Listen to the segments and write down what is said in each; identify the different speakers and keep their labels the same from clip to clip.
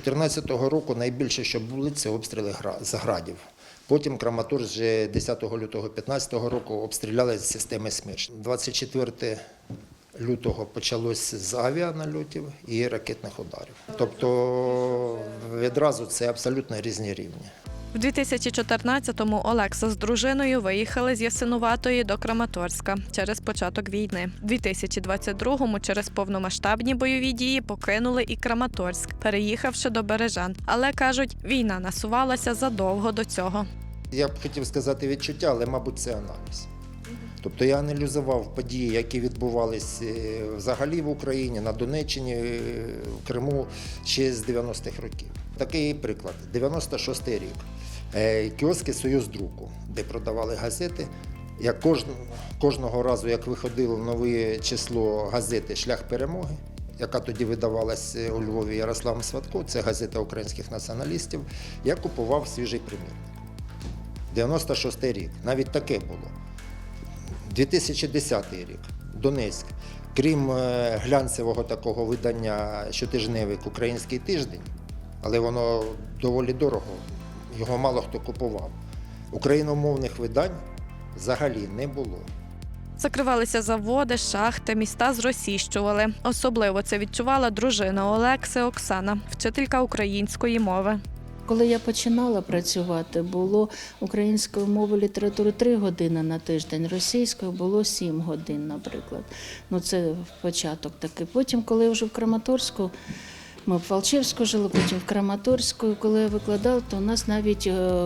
Speaker 1: 2014 року найбільше, що були, це обстріли з. Потім Краматорськ вже 10 лютого 2015 року обстріляли з системи СМЕРШ. 24 лютого почалось з авіанальотів і ракетних ударів. Тобто відразу це абсолютно різні рівні.
Speaker 2: В 2014-му Олекса з дружиною виїхали з Ясинуватої до Краматорська через початок війни. В 2022-му через повномасштабні бойові дії покинули і Краматорськ, переїхавши до Бережан. Але кажуть, війна насувалася задовго до цього.
Speaker 1: Я б хотів сказати відчуття, але, мабуть, це аналіз. Тобто я аналізував події, які відбувалися взагалі в Україні, на Донеччині, е, в Криму ще з 90-х років. Такий приклад: 96-й рік. Е, Кіоски Союз друку, де продавали газети. Я кожн- кожного разу, як виходило нове число газети Шлях перемоги, яка тоді видавалась у Львові Ярославом Сватко, це газета українських націоналістів, я купував свіжий примірник. 96 рік. Навіть таке було. 2010 рік. Донецьк. Крім е, глянцевого такого видання щотижневик Український тиждень, але воно доволі дорого, його мало хто купував. Україномовних видань взагалі не було.
Speaker 2: Закривалися заводи, шахти, міста зросійщували. Особливо це відчувала дружина Олекси Оксана, вчителька української мови.
Speaker 3: Коли я починала працювати, було української мови літератури 3 години на тиждень, російської було 7 годин, наприклад. Ну це початок такий. Потім, коли я вже в Краматорську, ми в Фалчевську жили, потім в Краматорську. Коли я викладала, то у нас навіть е,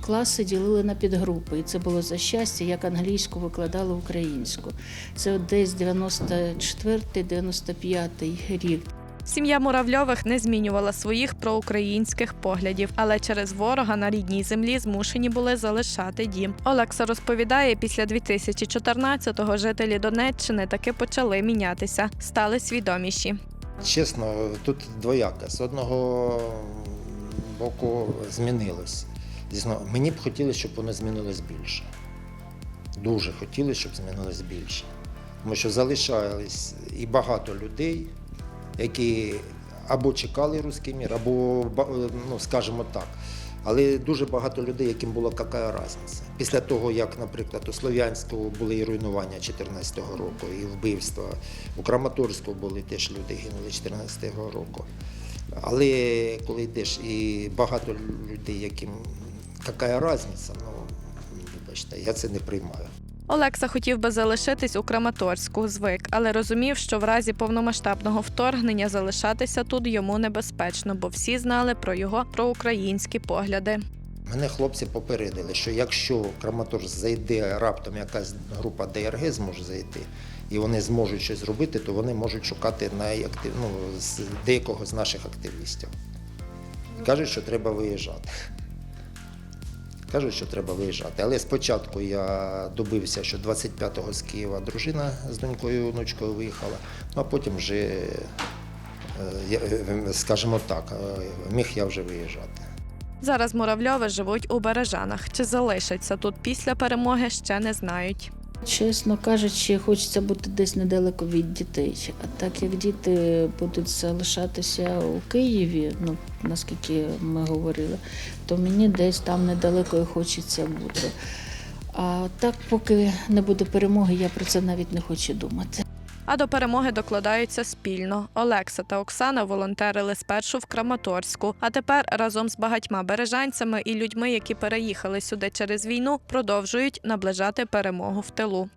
Speaker 3: класи ділили на підгрупи. І це було за щастя, як англійську викладали українську. Це десь 94-95 рік.
Speaker 2: Сім'я Муравльових не змінювала своїх проукраїнських поглядів, але через ворога на рідній землі змушені були залишати дім. Олекса розповідає, після 2014-го жителі Донеччини таки почали мінятися, стали свідоміші.
Speaker 1: Чесно, тут двояке. З одного боку змінилось. Дійсно, мені б хотілося, щоб воно змінилось більше. Дуже хотілося, щоб змінилось більше. Тому що залишались і багато людей, які або чекали руський мір, або, ну, скажімо так. Але дуже багато людей, яким було яка різниця. Після того, як, наприклад, у Слов'янську були і руйнування 2014 року, і вбивства, у Краматорську були теж люди гинули 2014 року. Але коли йдеш і багато людей, яким яка різниця, ну вибачте, я це не приймаю.
Speaker 2: Олекса хотів би залишитись у Краматорську, звик, але розумів, що в разі повномасштабного вторгнення залишатися тут йому небезпечно, бо всі знали про його проукраїнські погляди.
Speaker 1: Мене хлопці попередили, що якщо в Краматорськ зайде раптом якась група ДРГ зможе зайти, і вони зможуть щось зробити, то вони можуть шукати найактив... ну, з деякого з наших активістів. Кажуть, що треба виїжджати. Кажуть, що треба виїжджати. Але спочатку я добився, що 25-го з Києва дружина з донькою онучкою виїхала, ну а потім вже, е, е, скажімо так, е, міг я вже виїжджати.
Speaker 2: Зараз Муравльови живуть у Бережанах. Чи залишаться тут після перемоги, ще не знають.
Speaker 3: Чесно кажучи, хочеться бути десь недалеко від дітей. А так як діти будуть залишатися у Києві, ну наскільки ми говорили, то мені десь там недалеко і хочеться бути. А так, поки не буде перемоги, я про це навіть не хочу думати.
Speaker 2: А до перемоги докладаються спільно. Олекса та Оксана волонтерили спершу в Краматорську, а тепер разом з багатьма бережанцями і людьми, які переїхали сюди через війну, продовжують наближати перемогу в тилу.